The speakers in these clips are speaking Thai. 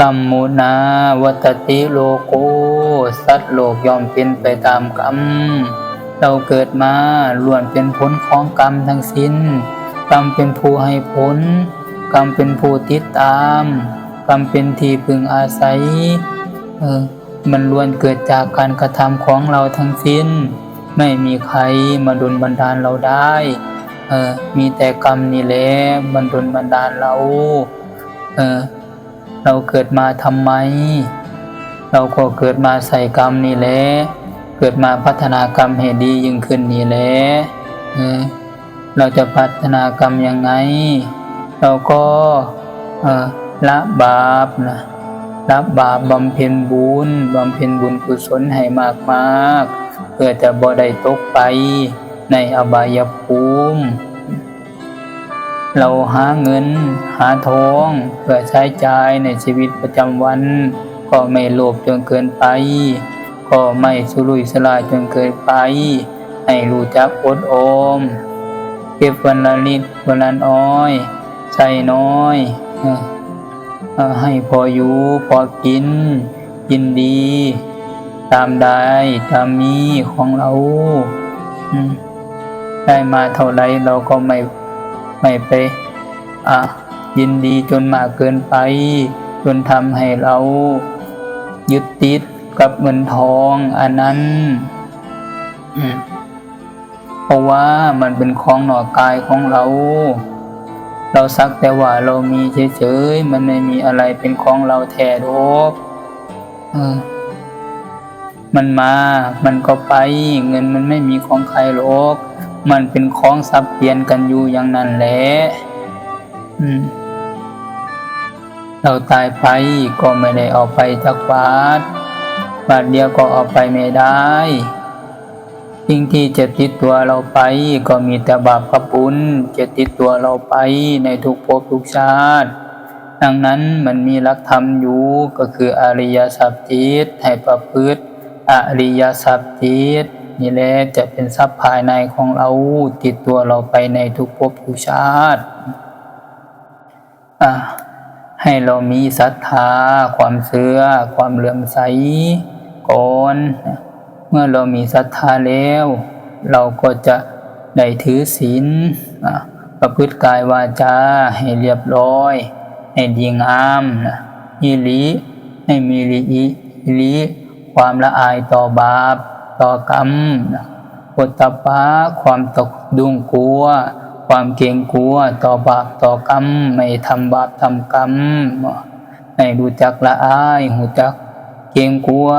กัมมุนาวัตติโลโกสัตว์โลกยอมเป็นไปตามกรรม เราเกิดมาล้วนเป็นผลของกรรมทั้งสิ้น กรรมเป็นผู้ให้ผล กรรมเป็นผู้ติดตาม กรรมเป็นที่พึงอาศัย เออ มันล้วนเกิดจากการกระทำของเราทั้งสิ้น ไม่มีใครมาดลบันดาลเราได้ เออ มีแต่กรรมนี่แหละบันดลบันดาลเรา เออ เราเกิดมาทำไม เราก็เกิดมาใส่กรรมนี่แหละ เกิดมาพัฒนากรรมให้ดียิ่งขึ้นนี่แหละเราจะพัฒนากรรมยังไง เราก็ละบาปนะละบาปบำเพ็ญบุญบำเพ็ญบุญกุศลให้มากมากๆเพื่อจะบ่ได้ตกไปในอบายภูมิ เราหาเงิน หาทองเพื่อใช้จ่ายในชีวิตประจำวัน ก็ไม่โลภจนเกินไป ก็ไม่สุรุ่ยสลายจนเกินไป ให้รู้จักอดออมเก็บวันละนิดวันละน้อย ใส่น้อยให้พออยู่พอกินยินดี ตามได้ตามมีของเราได้มาเท่าไรเราก็ไม่ ไม่ไปอะยินดีจนมากเกินไป จนทำให้เรา ยึดติดกับเงินทองอันนั้นเพราะว่ามันเป็นของหน่อกายของเรา เราสักแต่ว่าเรามีเฉยๆ มันไม่มีอะไรเป็นของเราแท้หรอกมันมา มันก็ไป เงินมันไม่มีของใครหรอก มันเป็นของสับเปลี่ยนกันอยู่อย่างนั้นแหละเราตายไปก็ไม่ได้เอาไปจากบาทบาทเดียวก็เอาไปไม่ได้สิ่งที่จะติดตัวเราไป ก็มีแต่บาปกับบุญจะติดตัวเราไปในทุกภพทุกชาติ ดังนั้นมันมีหลักธรรมอยู่ก็คืออริยสัจจิตให้ประพฤติอริยสัจจิต นี่แหละจะเป็นทรัพย์ภายในของเราติดตัวเราไปในทุกภพทุกชาติให้เรามีศรัทธา ความเชื่อ ความเลื่อมใสก่อนเมื่อเรามีศรัทธาแล้ว เราก็จะได้ถือศีลประพฤติกายวาจาให้เรียบร้อย ให้ดีงามนะยิริให้มีริอิริความละอายต่อบาป ต่อกรรมอดตปปะความตกดุงกลัว ความเกรงกลัวต่อบาปต่อกรรมไม่ทำบาปทำกรรมให้รู้จักละอายรู้จักเกรงกลัว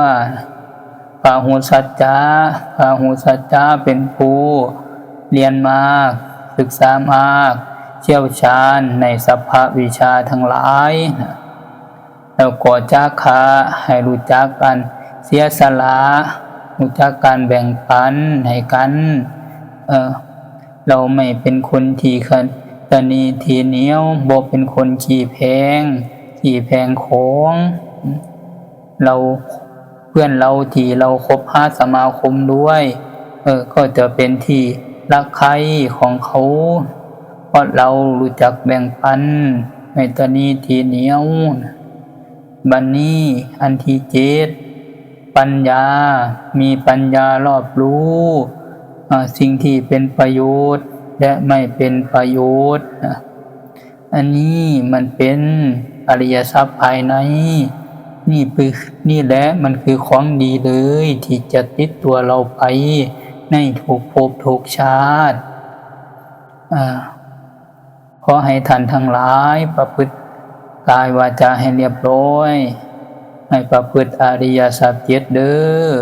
พาหูสัจจาพาหูสัจจาเป็นผู้เรียนมากศึกษามากเชี่ยวชาญในสภาวิชาทั้งหลายแล้วก็จักขาให้รู้จักกันเสียสละ รู้จักการแบ่งปันให้กัน เออเราไม่เป็นคนที่คันตะนีทีเหนียวบ่เป็นคนขี่แพงขี่แพงของ เราเพื่อนเราที่เราคบหาสมาคมด้วย เออ ก็จะเป็นที่รักใครของเขาเพราะเรารู้จักแบ่งปันไม่ตนีทีเหนียว บันนี้อันที่เจ็ด ปัญญา มีปัญญารอบรู้สิ่งที่เป็นประโยชน์และไม่เป็นประโยชน์ อันนี้มันเป็นอริยทรัพย์ภายใน นี่คือนี่แหละมันคือของดีเลยที่จะติดตัวเราไป ในทุกภพทุกชาติอ่าขอให้ท่านทั้งหลายประพฤติกายวาจาให้เรียบร้อย ให้ประพฤติอริยสัจเจ็ดเด้อ